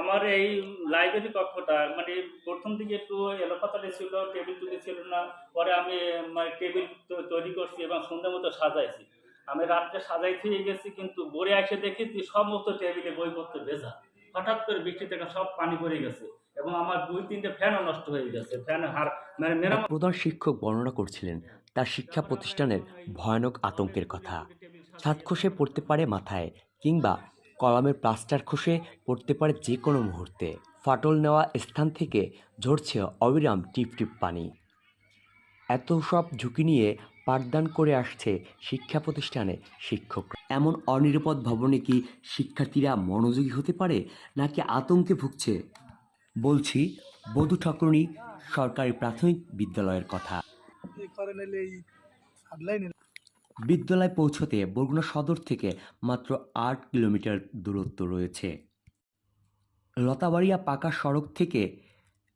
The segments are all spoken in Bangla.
আমার এই লাইব্রেরি কক্ষটা মানে প্রথম দিকে একটু এলোপাতালি ছিল টেবিল টুবিল ছিল না পরে আমি মানে টেবিল তৈরি করছি এবং সুন্দর মতো সাজাইছি। আমি রাত্রে সাজাই থেকে গেছি কিন্তু ভোরে এসে দেখি যে সমস্ত টেবিলে বইপত্র ভেজা। হঠাৎ করে বৃষ্টি থেকে সব পানি পড়ে গেছে এবং আমার দুই তিনটে ফ্যানও নষ্ট হয়ে গেছে ফ্যান হার মানে মেরামত প্রধান শিক্ষক বর্ণনা করছিলেন তার শিক্ষা প্রতিষ্ঠানের ভয়ানক আতঙ্কের কথা। ছাদ খসে পড়তে পারে মাথায় কিংবা কলামের প্লাস্টার খসে পড়তে পারে যে কোনো মুহূর্তে। ফাটল নেওয়া স্থান থেকে ঝরছে অবিরাম টিপ টিপ পানি। এত সব ঝুঁকি নিয়ে পাঠদান করে আসছে শিক্ষা প্রতিষ্ঠানে শিক্ষক এমন অনিরাপদ ভবনে কি শিক্ষার্থীরা মনোযোগী হতে পারে, নাকি আতঙ্কে ভুগছে? বলছি, বধূ ঠাকুরনি সরকারি প্রাথমিক বিদ্যালয়ের কথা। বিদ্যালয় পৌঁছতে বরগুনা সদর থেকে মাত্র আট কিলোমিটার দূরত্ব রয়েছে। লতাবাড়িয়া পাকা সড়ক থেকে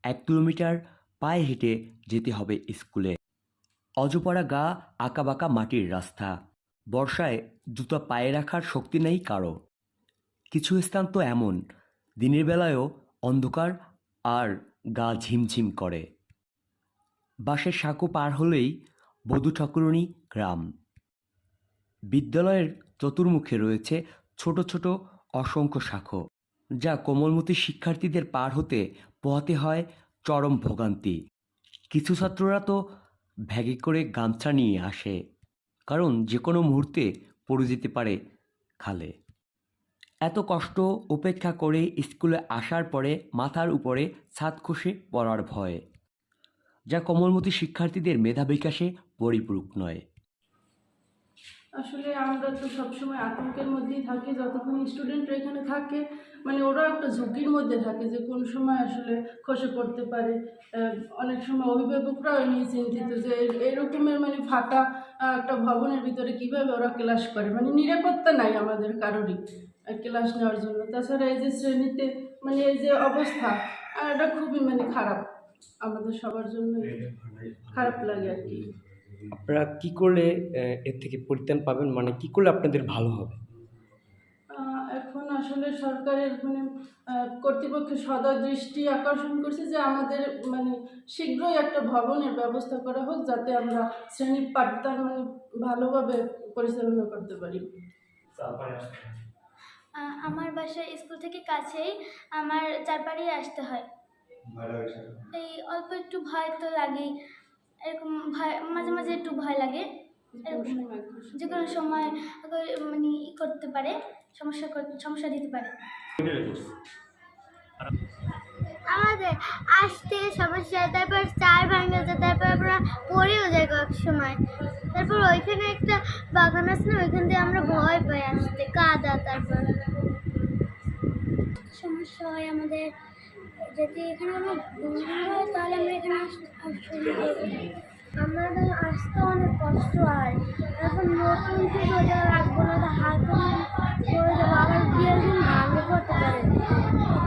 এক কিলোমিটার পায়ে হেঁটে যেতে হবে স্কুলে। অজপাড়া গা, আঁকাবাঁকা মাটির রাস্তা। বর্ষায় জুতা পায়ে রাখার শক্তি নেই কারও। কিছু স্থান তো এমন, দিনের বেলায়ও অন্ধকার আর গা ঝিমঝিম করে। বাসের সাঁকো পার হলেই বধূ ঠাকুরনী গ্রাম। বিদ্যালয়ের চতুর্মুখে রয়েছে ছোট ছোট অসংখ্য শাখো, যা কোমলমতি শিক্ষার্থীদের পার হতে পোহাতে হয় চরম ভোগান্তি। কিছু ছাত্ররা তো ব্যাগে করে গামছা নিয়ে আসে, কারণ যে কোনো মুহূর্তে পড়ে যেতে পারে খালে। এত কষ্ট উপেক্ষা করে স্কুলে আসার পরে মাথার উপরে ছাদ খসে পড়ার ভয়, যা কোমলমতি শিক্ষার্থীদের মেধা বিকাশে পরিপূরক নয়। আসলে আমরা তো সবসময় আতঙ্কের মধ্যেই থাকি যতক্ষণ স্টুডেন্টরা এখানে থাকে মানে ওরাও একটা ঝুঁকির মধ্যে থাকে যে কোন সময় আসলে খসে পড়তে পারে। অনেক সময় অভিভাবকরাও নিয়ে চিন্তিত যে এরকমের মানে ফাঁকা একটা ভবনের ভিতরে কীভাবে ওরা ক্লাস করে? মানে নিরাপত্তা নাই আমাদের কারোরই ক্লাস নেওয়ার জন্য। তাছাড়া এই যে শ্রেণীতে মানে এই যে অবস্থা এটা খুবই মানে খারাপ। আমাদের সবার জন্য খারাপ লাগে আর কি। আপনারা কি করলে এর থেকে পরিত্রাণ পাবেন? মানে কি করলে আপনাদের ভালো হবে? এখন আসলে সরকারের মানে আহ, কর্তৃপক্ষের সদা দৃষ্টি আকর্ষণ করছে যে আমাদের মানে শীঘ্রই একটা ভবনের ব্যবস্থা করা হোক যাতে আমরা শ্রেণি পাঠদান মানে ভালোভাবে পরিচালনা করতে পারি। আমার বাসা স্কুল থেকে কাছেই আমার চারপাড়িয়ে আসতে হয়। এই অল্প একটু ভয় তো লাগেই। এরকম ভয় মাঝে মাঝে একটু ভয় লাগে। এরকম যে কোনো সময় মানে ই করতে পারে সমস্যা কর- সমস্যা দিতে পারে। আমাদের আসতে সমস্যা তারপর চার ভাঙে যায় তারপর আমরা পড়েও যাই কয়েক সময়। তারপর ওইখানে একটা বাগান আছে না ওইখান দিয়ে আমরা ভয় পাই আসতে কাদা তারপর। সমস্যা হয় আমাদের। যদি এখানে আমরা বন্ধু হয়, তাহলে আমরা এখানে আমাদের আসতে অনেক কষ্ট হয়। এখন নতুন কিছু ওটা রাখব না, তো হাত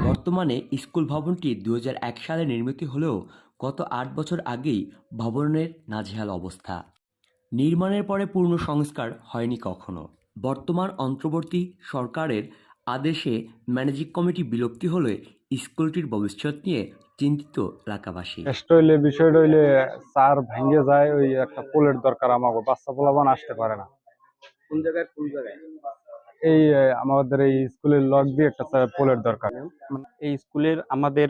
বর্তমানে স্কুল ভবনটি দু হাজার এক সালে নির্মিত হলেও গত আট বছর আগেই ভবনের নাজেহাল অবস্থা। নির্মাণের পরে পূর্ণ সংস্কার হয়নি কখনো। বর্তমান অন্তর্বর্তী সরকারের আদেশে ম্যানেজিং কমিটি বিলুপ্তি হলে স্কুলটির ভবিষ্যৎ নিয়ে চিন্তিত এলাকাবাসী। টেস্ট হইলে বিষয়টা হইলে চার ভেঙে যায় ওই একটা পোলের দরকার আমাকে বাচ্চা পোলাবান আসতে পারে না। কোন জায়গায় কোন জায়গায়? এই আমাদের এই স্কুলের লগ দিয়ে একটা পোলের দরকার। এই স্কুলের আমাদের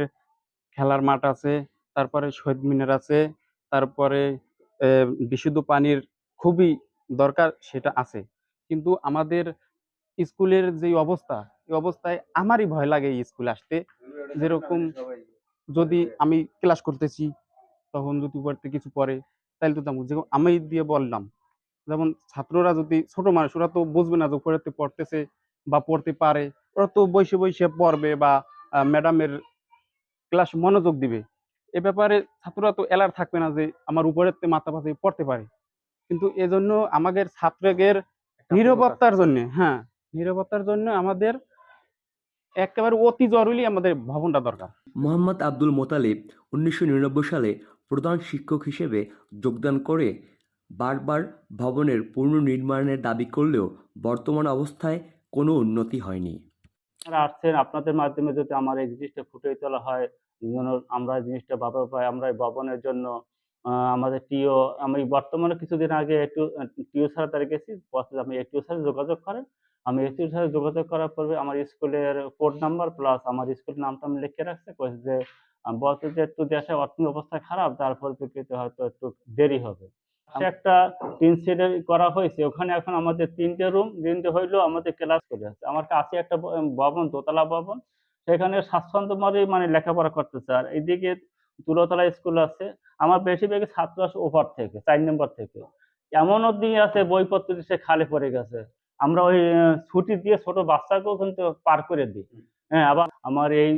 খেলার মাঠ আছে তারপরে শহীদ মিনার আছে তারপরে বিশুদ্ধ পানির খুবই দরকার সেটা আছে। কিন্তু আমাদের স্কুলের যে অবস্থা এই অবস্থায় আমারই ভয় লাগে এই স্কুলে আসতে। যেরকম যদি আমি ক্লাস করতেছি তখন যদি উপরতে কিছু পড়ে তাহলে তো যেমন আমি দিয়ে বললাম যেমন ছাত্ররা যদি ছোট মানুষ ওরা তো বুঝবে না যে উপরেতে পড়তেছে বা পড়তে পারে। ওরা তো বসে বসে পড়বে বা ম্যাডামের ক্লাস মনোযোগ দিবে। এ ব্যাপারে ছাত্ররা তো এলার থাকবে না যে আমার উপরের তে মাথা পাশে পড়তে পারে। কিন্তু এজন্য আমাদের ছাত্রদের নিরাপত্তার জন্য হ্যাঁ নিরাপত্তার জন্য আমাদের একেবারে অতি জরুরি আমাদের ভবনটা দরকার। মোহাম্মদ আব্দুল মোতালিব উনিশশো নিরানব্বই সালে প্রধান শিক্ষক হিসেবে যোগদান করে বারবার ভবনের পুনর্নির্মাণের দাবি করলেও বর্তমান অবস্থায় কোনো উন্নতি হয়নি। আপনারা আসছেন আপনাদের মাধ্যমে যদি আমার এই জিনিসটা ফুটিয়ে তোলা হয় যেন আমরা এই জিনিসটা ভাবে পাই আমরা এই ভবনের জন্য আমাদের টিও আমি বর্তমানে কিছুদিন আগে একটু টিও স্যার তারা গেছি আমি এই টিও সাথে যোগাযোগ করেন। আমি টিওর সাথে যোগাযোগ করার পরে আমার স্কুলের কোড নাম্বার প্লাস আমার স্কুলের নামটা আমি লিখে রাখছে। কয়েছে যে বলছে যে একটু দেশে অর্থনৈতিক অবস্থা খারাপ, তার পরিপ্রেক্ষিতে হয়তো একটু দেরি হবে। একটা তিন সেটের করা হয়েছে। ওখানে এখন আমাদের তিনটে রুম তিনটে হইলেও আমাদের ক্লাস করে আছে। আমার কাছে একটা ভবন, দোতলা ভবন। সেখানে স্বাচ্ছন্দ্যময় মানে লেখাপড়া করতেছে। আর এইদিকে তুলতলা স্কুল আছে। আমার বেশিরভাগ ছাত্র আসে ওপার থেকে চার নম্বর থেকে। এমনও দিন আছে বইপত্র দিয়ে সে খালে পড়ে গেছে। আমরা ওই ছুটি দিয়ে ছোট বাচ্চাকেও কিন্তু পার করে দিই। হ্যাঁ আবার আমার এই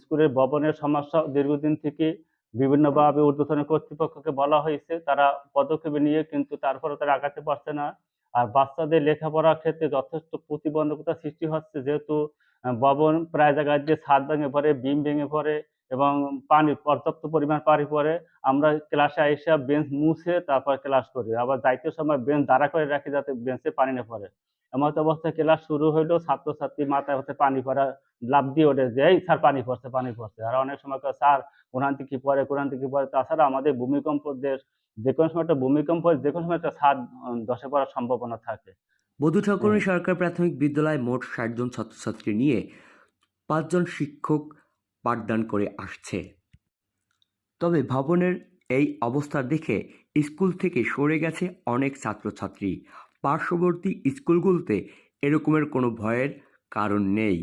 স্কুলের ভবনের সমস্যা দীর্ঘদিন থেকে বিভিন্নভাবে ঊর্ধ্বতন কর্তৃপক্ষকে বলা হয়েছে। তারা পদক্ষেপ নিয়ে কিন্তু তারপরে তারা আগাতে পারছে না। আর বাচ্চাদের লেখাপড়ার ক্ষেত্রে যথেষ্ট প্রতিবন্ধকতা সৃষ্টি হচ্ছে। যেহেতু ভবন প্রায় জায়গায় যে ছাদ ভেঙে পড়ে বিম ভেঙে পড়ে এবং পানি পর্যাপ্ত পরিমাণ পানি পড়ে আমরা ক্লাসে আইসা বেঞ্চ মুছে তারপর ক্লাস করি। আবার যাইতে সময় বেঞ্চ দাঁড়া করে রাখি যাতে বেঞ্চে পানি না পড়ে। এমন অবস্থায় ক্লাস শুরু হইলেও ছাত্রছাত্রী মাথায় হচ্ছে পানি পড়া লাভ দিয়ে ওঠে যে এই স্যার পানি পড়ছে পানি পড়ছে। আর অনেক সময় স্যার কোরআন থেকে কি পড়ে কোরআন থেকে কি পড়ে? তাছাড়া আমাদের ভূমিকম্প দেশ যে কোনো সময় একটা ভূমিকম্প যে কোনো সময় একটা ছাদ দশে পড়ার সম্ভাবনা থাকে। বধূ ঠাকুরনী সরকার প্রাথমিক বিদ্যালয়ে মোট ষাট জন ছাত্রছাত্রী নিয়ে পাঁচজন শিক্ষক পাঠদান করে আসছে। তবে ভবনের এই অবস্থা দেখে স্কুল থেকে সরে গেছে অনেক ছাত্রছাত্রী। পার্শ্ববর্তী স্কুলগুলোতে এরকমের কোনো ভয়ের কারণ নেই।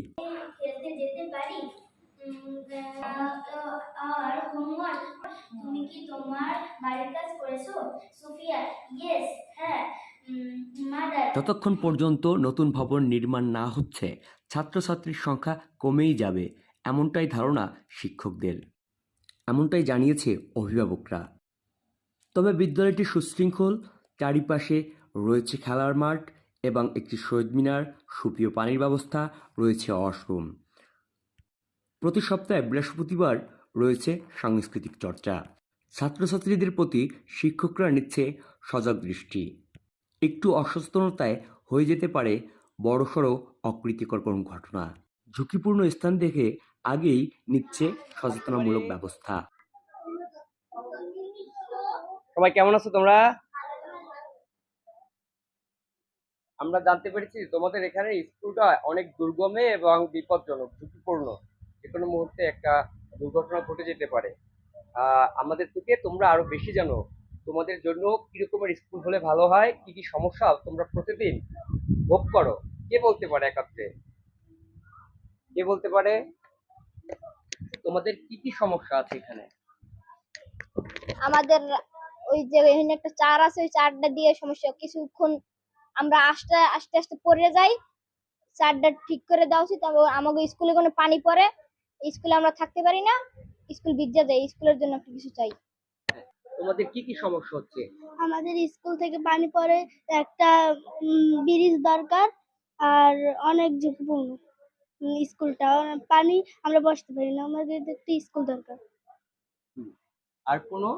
যতক্ষণ পর্যন্ত নতুন ভবন নির্মাণ না হচ্ছে। ছাত্রছাত্রীর সংখ্যা কমেই যাবে। এমনটাই ধারণা শিক্ষকদের। এমনটাই জানিয়েছে অভিভাবকরা। তবে বিদ্যালয়টি সুশৃঙ্খল, চারিপাশে রয়েছে খেলার মাঠ এবং একটি শহীদ মিনার, সুপ্রিয় পানির ব্যবস্থা, রয়েছে ওয়াশরুম। প্রতি সপ্তাহে বৃহস্পতিবার রয়েছে সাংস্কৃতিক চর্চা। ছাত্রছাত্রীদের প্রতি শিক্ষকরা নিচ্ছে সজাগ দৃষ্টি। একটু অসচেতনতায় হয়ে যেতে পারে বড়সড় অপ্রীতিকর কোনো ঘটনা। ঝুঁকিপূর্ণ স্থান দেখে আগেই নিচ্ছে সচেতনামূলক ব্যবস্থা। সবাই কেমন আছো তোমরা? আমরা জানতে পেরেছি তোমাদের এখানে স্কুলটা অনেক দুর্গমে এবং বিপজ্জনক, ঝুঁকিপূর্ণ। যে কোনো মুহূর্তে একটা দুর্ঘটনা ঘটে যেতে পারে। আমাদের থেকে তোমরা আরও বেশি জানো, তোমাদের জন্য কি রকমের স্কুল হলে ভালো হয়, কি কি সমস্যা তোমরা প্রতিদিন ভোগ করো। কে বলতে পারে একাত্রে? কে বলতে পারে? তোমাদের কি কি সমস্যা আছে এখানে? আমাদের ওই যে এখানে একটা চার আছে ওই চারটা দিয়ে সমস্যা। কিছুক্ষণ আমরা আস্তে আস্তে আস্তে পড়ে যাই। চারটা ঠিক করে দেওয়া উচিত। আমাকে স্কুলে কোনো পানি পড়ে স্কুলে আমরা থাকতে পারি না। স্কুল ভিজা যায় স্কুলের জন্য একটা কিছু চাই। তোমাদের কি কি সমস্যা হচ্ছে? আমাদের স্কুল থেকে পানি পড়ে একটা ব্রিজ দরকার আর অনেক ঝুঁকিপূর্ণ। স্কুলটা। পানি আমরা বসতে পারি না আমাদের একটা স্কুল দরকার। আর কোনো?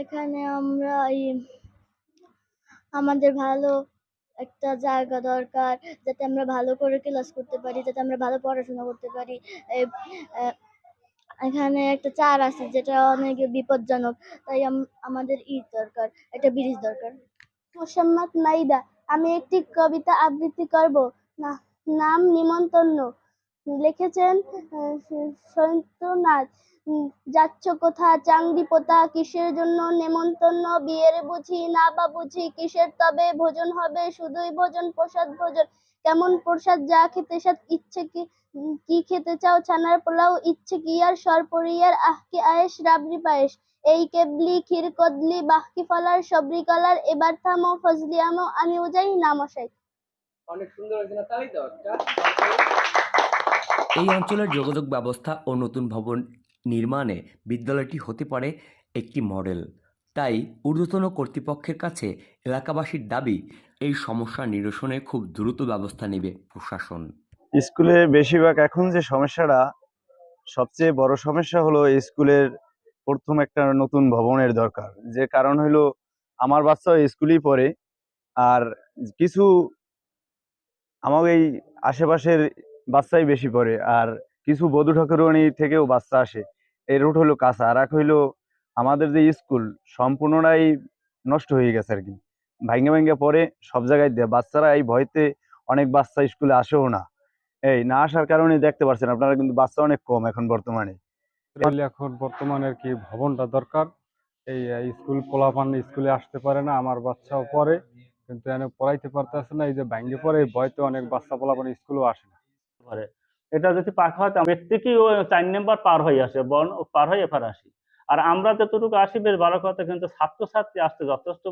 এখানে আমরা এই আমাদের ভালো একটা জায়গা দরকার যাতে আমরা ভালো করে ক্লাস করতে পারি যাতে আমরা ভালো পড়াশোনা করতে পারি। এখানে একটা চার আছে যেটা অনেক বিপজ্জনক। তাই আমাদের ই দরকার একটা ব্রিজ দরকার। মোসাম্মদ নাইদা আমি একটি কবিতা আবৃত্তি করব। না। নাম নিমন্তন্ন লিখেছেন উম, যাচ্ছ কোথা চাংদি পোতা কিসের জন্য নেমন্তন্ন বিয়ের বুঝি না বা বুঝি কিসের? তবে ভোজন হবে শুধুই ভোজন প্রসাদ ভোজন। কেমন প্রসাদ? যা খেতে সাথ ইচ্ছে কি কি খেতে চাও? ছানার পোলাও ইচ্ছে কি? আর সরপরিয়ার আহ কি আয়েস রাবড়ি পায়েস এই কেবলি ক্ষীর কদলি বাহকি ফলার সবরি কলার এবার থামো ফজলি আমো উজাই নামশাই অনেক সুন্দর হয়েছে না? তাই তো? এই অঞ্চলের যোগাযোগ ব্যবস্থা ও নতুন ভবন নির্মাণে বিদ্যালয়টি হতে পারে একটি মডেল। তাই ঊর্ধ্বতন কর্তৃপক্ষের কাছে এলাকাবাসীর দাবি এই সমস্যা নিরসনে খুব দ্রুত ব্যবস্থা নেবে প্রশাসন। স্কুলে বেশিরভাগ এখন যে সমস্যাটা সবচেয়ে বড় সমস্যা হলো স্কুলের প্রথম একটা নতুন ভবনের দরকার। যে কারণ হলো আমার বাচ্চাও স্কুলেই পড়ে আর কিছু আমার এই আশেপাশের বাচ্চাই বেশি পড়ে, আর কিছু বধু ঠাকুরানি থেকেও বাচ্চা আসে। এই রুট হলো কাঁচা, আর এক হইল আমাদের যে স্কুল সম্পূর্ণটাই নষ্ট হয়ে গেছে আর কি ভাঙ্গে ভাঙ্গে পড়ে সব জায়গায় দেয়। বাচ্চারা এই ভয়তে অনেক বাচ্চা স্কুলে আসেও না। এই না আসার কারণে দেখতে পাচ্ছেন আপনারা কিন্তু বাচ্চা অনেক কম এখন বর্তমানে। এখন বর্তমানে আর কি ভবনটা দরকার। এই স্কুল পোলাপান স্কুলে আসতে পারে না, আমার বাচ্চাও পড়ে। কিন্তু এনে পড়াইতে পারতেছে না, এই যে ভাঙ্গে পড়ে, এই ভয়তে অনেক বাচ্চা পোলাপান স্কুলেও আসে না। এটা যদি পাকা হয় তো প্রত্যেকেই ও চার নাম্বার পার হয়ে আসে, বন, পার হয়ে এবার আসি। আর আমরা যতটুকু আসি, বেশ ভালো কথা, কিন্তু ছাত্রছাত্রী আসতে যথেষ্ট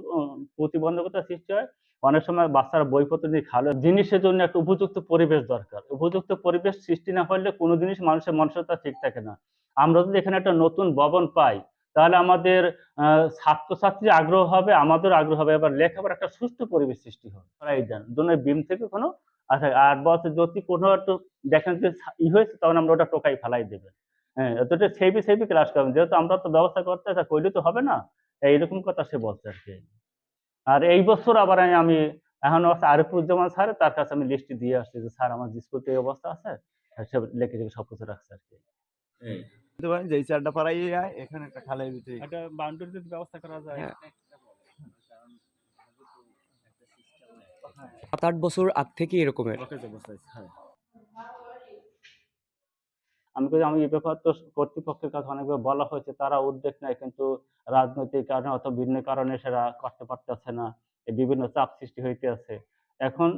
প্রতিবন্ধকতা সৃষ্টি হয়। অনেক সময় বাচ্চারা বইপত্র নিয়ে খালো, জিনিসের জন্য একটা উপযুক্ত পরিবেশ দরকার। উপযুক্ত পরিবেশ সৃষ্টি না হলে কোনো জিনিস মানুষের মানসিকতা ঠিক থাকে না। আমরা যদি এখানে একটা নতুন ভবন পাই তাহলে আমাদের আহ, ছাত্রছাত্রী আগ্রহ হবে আমাদের আগ্রহ হবে। এবার লেখাপড়ার একটা সুস্থ পরিবেশ সৃষ্টি হবে এই দেন দুনের বিম থেকে কোনো আচ্ছা আর বছর যদি কোনো একটু দেখেন যে ই হয়েছে তখন আমরা ওটা টোকাই ফেলাই দেবেন। হ্যাঁ অতটা সেবি সেবি ক্লাস করবেন। যেহেতু আমরা তো ব্যবস্থা করতে তা কইলে তো হবে না। এইরকম কথা সে বলছে আর কি। আর এই বছর আবার আমি- এখন আরিফুজ্জামান স্যার তার কাছে আমি লিস্ট দিয়ে আসছি যে স্যার আমার স্কুল অবস্থা আছে। আর সে লিখে সব কিছু রাখছে আর কি। যে চারটা পাড়াই এখানে একটা খালের ভিতরে একটা বাউন্ডারি ব্যবস্থা করা যায় সাত আট বছর আগ থেকে এরকমের। হ্যাঁ। আমি আমি এই ব্যাপার তো কর্তৃপক্ষের কাছে অনেকবার বলা হয়েছে তারা উদ্যোগ নেয় কিন্তু রাজনৈতিক কারণে অথবা বিভিন্ন কারণে সেটা করতে পারতেছে না। বিভিন্ন চাপ সৃষ্টি হইতে আছে এখন